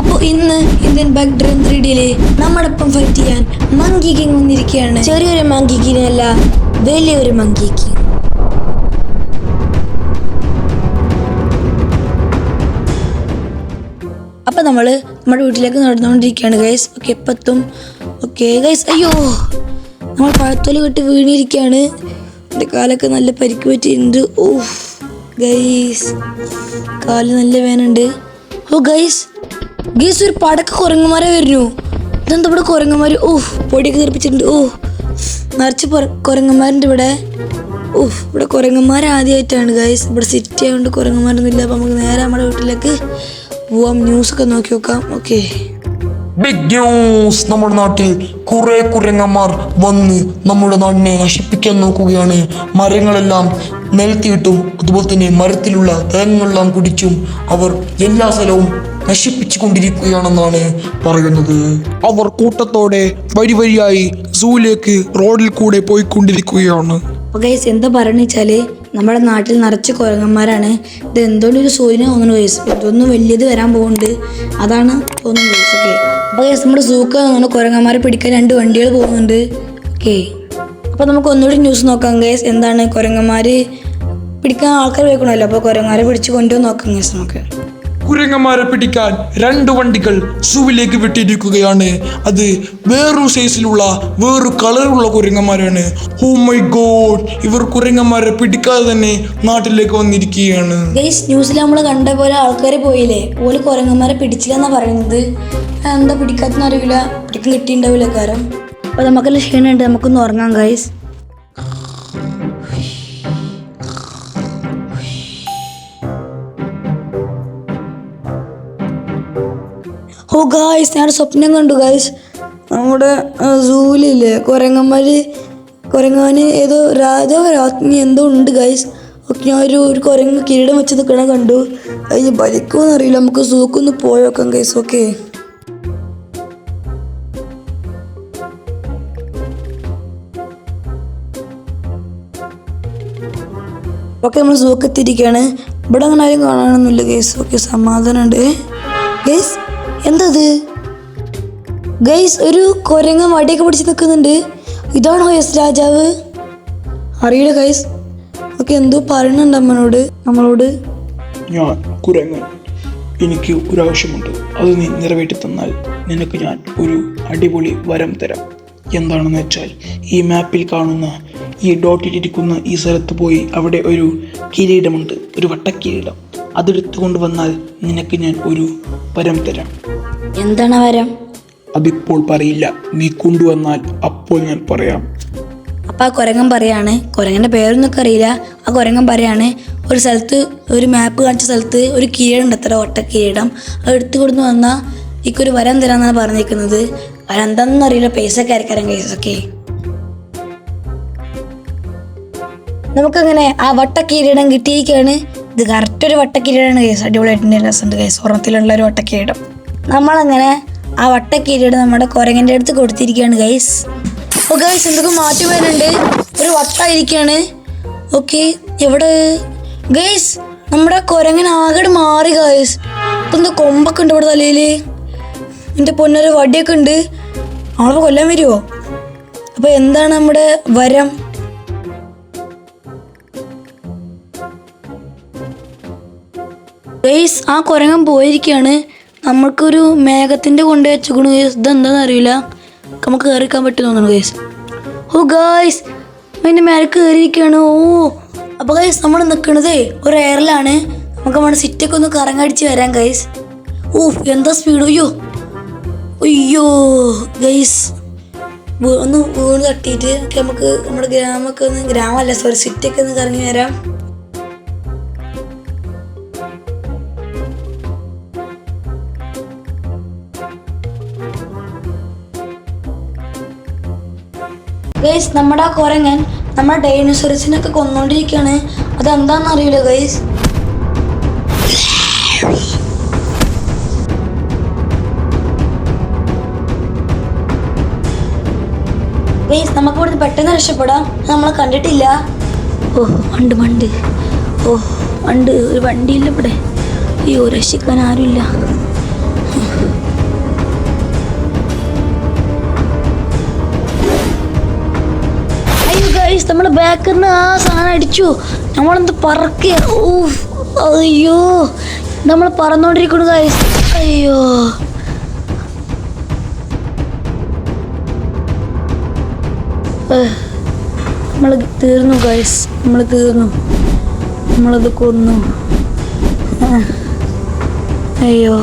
അപ്പോൾ ഇന്ന് Indian back dream three ഡിയിൽ നമ്മുടെ ഒപ്പം ഫൈറ്റ് ചെയ്യാൻ മങ്കി കിങ് വന്നിരിക്കുകയാണ് ചെറിയൊരു മങ്കി കിങ് അല്ല വലിയൊരു മങ്കി കിങ് അപ്പം നമ്മൾ നമ്മുടെ വീട്ടിലേക്ക് നടന്നുകൊണ്ടിരിക്കുകയാണ് ഗൈസ് ഓക്കെ എപ്പത്തും ഓക്കെ ഗൈസ് അയ്യോ നമ്മൾ പഴത്തോൽ കെട്ടി വീണിരിക്കുകയാണ്. എന്റെ കാലൊക്കെ നല്ല പരിക്ക് പറ്റിയിട്ടുണ്ട്. ഓ ഗൈസ് കാൽ നല്ല വേനുണ്ട് ഓ ഗൈസ് ഗൈസ് ഒരു പടക്ക കുരങ്ങന്മാരെ വരുന്നു. ഇതെന്താ ഇവിടെ കുരങ്ങന്മാര്? ഊഹ് പൊടിയൊക്കെ തെറിപ്പിച്ചിട്ടുണ്ട്. ഓ നിറച്ച് കുരങ്ങന്മാരുണ്ട് ഇവിടെ. ഊഹ് ഇവിടെ കുരങ്ങന്മാർ ആദ്യമായിട്ടാണ് ഗൈസ് ഇവിടെ സിറ്റി ആയതുകൊണ്ട് കുരങ്ങന്മാരൊന്നും ഇല്ല. അപ്പം നമുക്ക് നേരെ നമ്മുടെ വീട്ടിലേക്ക് പോവാം. ന്യൂസ് ഒക്കെ നോക്കി നോക്കാം. ഓക്കെ ബിഗ് ന്യൂസ് നമ്മുടെ നാട്ടിൽ കുറെ കുരങ്ങന്മാർ വന്ന് നമ്മുടെ നാടിനെ നശിപ്പിക്കാൻ നോക്കുകയാണ്. മരങ്ങളെല്ലാം നിലത്തിയിട്ടും അതുപോലെ തന്നെ മരത്തിലുള്ള തേങ്ങകളെല്ലാം കുടിച്ചും അവർ എല്ലാ സ്ഥലവും നശിപ്പിച്ചു കൊണ്ടിരിക്കുകയാണെന്നാണ് പറയുന്നത്. അവർ കൂട്ടത്തോടെ വരി വരിയായി സൂയിലേക്ക് റോഡിൽ കൂടെ പോയിക്കൊണ്ടിരിക്കുകയാണ്. ഗൈസ് എന്താ വെച്ചാൽ നമ്മുടെ നാട്ടിൽ നിറച്ച് കുരങ്ങന്മാരാണ്. ഇത് എന്തുകൊണ്ട് ഒരു സൂര്യനെ തോന്നുന്നു ഗൈസ് ഇതൊന്നും വലിയത് വരാൻ പോകുന്നുണ്ട് അതാണ് തോന്നുന്നത് ഗൈസ് ഓക്കെ അപ്പോൾ ഗൈസ് നമ്മുടെ സൂക്ക് തോന്നുന്നു കുരങ്ങന്മാരെ പിടിക്കാൻ രണ്ട് വണ്ടികൾ പോകുന്നുണ്ട്. ഓക്കെ അപ്പോൾ നമുക്ക് ഒന്നുകൂടി ന്യൂസ് നോക്കാം ഗൈസ് എന്താണ് കുരങ്ങന്മാർ പിടിക്കാൻ ആൾക്കാർ വെക്കണമല്ലോ അപ്പോൾ കുരങ്ങന്മാരെ പിടിച്ച് കൊണ്ടുവന്ന് നോക്കാം ഗൈസ് നമുക്ക്. കുരങ്ങന്മാരെ പിടിക്കാൻ രണ്ട് വണ്ടികൾ സൂവിലേക്ക് വിട്ടിരിക്കുകയാണ് അത് വേറൊരു സൈസിലുള്ള വേറൊരു കളറുള്ള കുരങ്ങന്മാരാണ്. ഓ മൈ ഗോഡ് ഇവർ കുരങ്ങന്മാരെ പിടിക്കാതെ തന്നെ നാട്ടിലേക്ക് വന്നിരിക്കുകയാണ്. ന്യൂസിൽ നമ്മൾ കണ്ട പോലെ ആൾക്കാരെ പോയില്ലേ? ഓൽ കുരങ്ങന്മാരെ പിടിച്ചില്ല എന്നാ പറയുന്നത്. എന്താ പിടിക്കാത്തെന്ന് അറിയില്ല. പിടിക്കാൻ കിട്ടിയിട്ടുണ്ടാവില്ല കാരണം. അപ്പോൾ നമുക്കെല്ലാം ക്ഷീണമുണ്ട്. നമുക്കൊന്ന് ഉറങ്ങാം ഗൈസ് ഓ ഗായ്സ് ഞാൻ സ്വപ്നം കണ്ടു ഗായ്സ് നമ്മുടെ സൂലില്ലേ കുരങ്ങന്മാർ കുരങ്ങാന് ഏതോ രാജോ രാജ്ഞി എന്തോ ഉണ്ട് ഗായ്സ് ഒക്കെ ഞാൻ ഒരു ഒരു കുരങ്ങ് കിരീടം വെച്ച് നിൽക്കണ കണ്ടു. അതിന് ബലിക്കുമെന്ന് അറിയില്ല. നമുക്ക് സൂക്കൊന്ന് പോയോക്കാം ഗൈസ് ഓക്കെ ഓക്കെ നമ്മൾ സൂക്ക് എത്തിയിരിക്കുകയാണ് ഇവിടെ അങ്ങനെ ആരും കാണാനൊന്നുമില്ല ഗൈസ് ഓക്കെ സമാധാനമുണ്ട് ഗൈസ് എന്തത്? ഗൈസ് ഒരു കുരങ്ങ മടിയൊക്കെ പിടിച്ച് നിൽക്കുന്നുണ്ട് ഇതാണോ യെസ് രാജാവ്? അറിയില്ല ഗൈസ് ഓക്കെ എന്തോ പറയുന്നുണ്ട് അമ്മനോട് നമ്മളോട്. ഞാൻ കുരങ്ങൻ. എനിക്ക് ഒരാവശ്യമുണ്ട് അത് നീ നിറവേറ്റി തന്നാൽ നിനക്ക് ഞാൻ ഒരു അടിപൊളി വരം തരാം. എന്താണെന്ന് വെച്ചാൽ ഈ മാപ്പിൽ കാണുന്ന ഈ ഡോട്ടിലിരിക്കുന്ന ഈ സ്ഥലത്ത് പോയി അവിടെ ഒരു കിരീടമുണ്ട്. ഒരു വട്ടക്കിരീടം. അതെടുത്തു കൊണ്ടുവന്നാൽ നിനക്ക് ഞാൻ ഒരു വരം തരാം. എന്താണ് വരം? അതിപ്പോൾ പറയില്ല. നീ കൊണ്ടുവന്നാൽ അപ്പോൾ ഞാൻ പറയാം. അപ്പം ആ കുരങ്ങൻ പറയാണ് കുരങ്ങന്റെ പേരൊന്നും അറിയില്ല. ആ കുരങ്ങൻ പറയാണ് ഒരു സ്ഥലത്ത് ഒരു മാപ്പ് കാണിച്ച സ്ഥലത്ത് ഒരു കിരീടം ഉണ്ട് അത്ര ഒട്ട കിരീടം അത് എടുത്തു കൊടുന്ന് വന്നാൽ ഇക്കൊരു വരം തരാന്നാണ് പറഞ്ഞിരിക്കുന്നത്. വരം എന്താണെന്ന് അറിയില്ല പൈസ കയറിക്കരാൻ കേസൊക്കെ നമുക്കങ്ങനെ ആ വട്ട കിരീടം കിട്ടിയിരിക്കുകയാണ്. ഇത് കറക്റ്റ് ഒരു വട്ടക്കിരീടാണ് കേസ് അടിപൊളിയായിട്ടുണ്ട് രസമുണ്ട് കേസ് ഓർമ്മത്തിലുള്ള ഒരു വട്ടക്കിരീടം. നമ്മളങ്ങനെ ആ വട്ടക്കിരീടം നമ്മുടെ കുരങ്ങന്റെ അടുത്ത് കൊടുത്തിരിക്കുകയാണ് ഗൈസ് ഓ ഗൈസ് എന്തൊക്കെ മാറ്റി വരുന്നുണ്ട്? ഒരു വട്ടായിരിക്കുകയാണ് ഓക്കെ എവിടെ? ഗൈസ് നമ്മുടെ കുരങ്ങൻ ആകെ മാറി ഗൈസ് ഇപ്പം എന്താ കൊമ്പൊക്കെ ഉണ്ട് ഇവിടെ തലയിൽ എന്റെ പൊന്നൊരു വടിയൊക്കെ ഉണ്ട്. അവളെ കൊല്ലാൻ വരുമോ അപ്പോൾ എന്താണ് നമ്മുടെ വരം? ഗൈസ് ആ കുരങ്ങൻ പോയിരിക്കുകയാണ് നമ്മൾക്കൊരു മേഘത്തിന്റെ കൊണ്ട് വെച്ചുകൊണ്ട് ഗൈസ് ഇതെന്താണെന്ന് അറിയില്ല. നമുക്ക് കയറിക്കാൻ പറ്റും തോന്നുന്നു ഗൈസ് ഓ ഗൈസ് അതിന്റെ മേലെ കയറിയിരിക്കുകയാണ് ഓ അപ്പോൾ ഗൈസ് നമ്മൾ നിൽക്കണതേ ഒരു എയറിലാണ് നമുക്ക് നമ്മുടെ സിറ്റൊക്കെ ഒന്ന് കറങ്ങടിച്ച് വരാം ഗൈസ് ഓ എന്താ സ്പീഡ് അയ്യോ. അയ്യോ ഗൈസ് ഒന്ന് വീണ് തട്ടിയിട്ട് നമുക്ക് നമ്മുടെ ഗ്രാമൊക്കെ ഒന്ന് ഗ്രാമമല്ല സോറി സിറ്റിയൊക്കെ ഒന്ന് കറങ്ങി വരാം. ഗൈസ് നമ്മുടെ ആ കുരങ്ങൻ നമ്മുടെ ഡൈനോസറസിനൊക്കെ കൊന്നുകൊണ്ടിരിക്കുകയാണ് അതെന്താണെന്ന് അറിയില്ല ഗൈസ് ഗൈസ് നമുക്ക് ഇവിടുന്ന് പെട്ടെന്ന് രക്ഷപ്പെടാം. നമ്മളെ കണ്ടിട്ടില്ല. ഓ വണ്ട് വണ്ട് ഓ വണ്ട് ഒരു വണ്ടിയില്ല ഇവിടെ. അയ്യോ രക്ഷിക്കാൻ ആരുമില്ല. നമ്മുടെ ബാക്കിൽ നിന്ന് ആ സാധനം അടിച്ചു. നമ്മളെന്ത് പറക്കുക ഊഫ് അയ്യോ. നമ്മൾ പറന്നുകൊണ്ടിരിക്കുന്നു ഗൈസ് അയ്യോ. നമ്മൾ തീർന്നു ഗൈസ് നമ്മൾ തീർന്നു. നമ്മളത് കൊന്നു. അയ്യോ.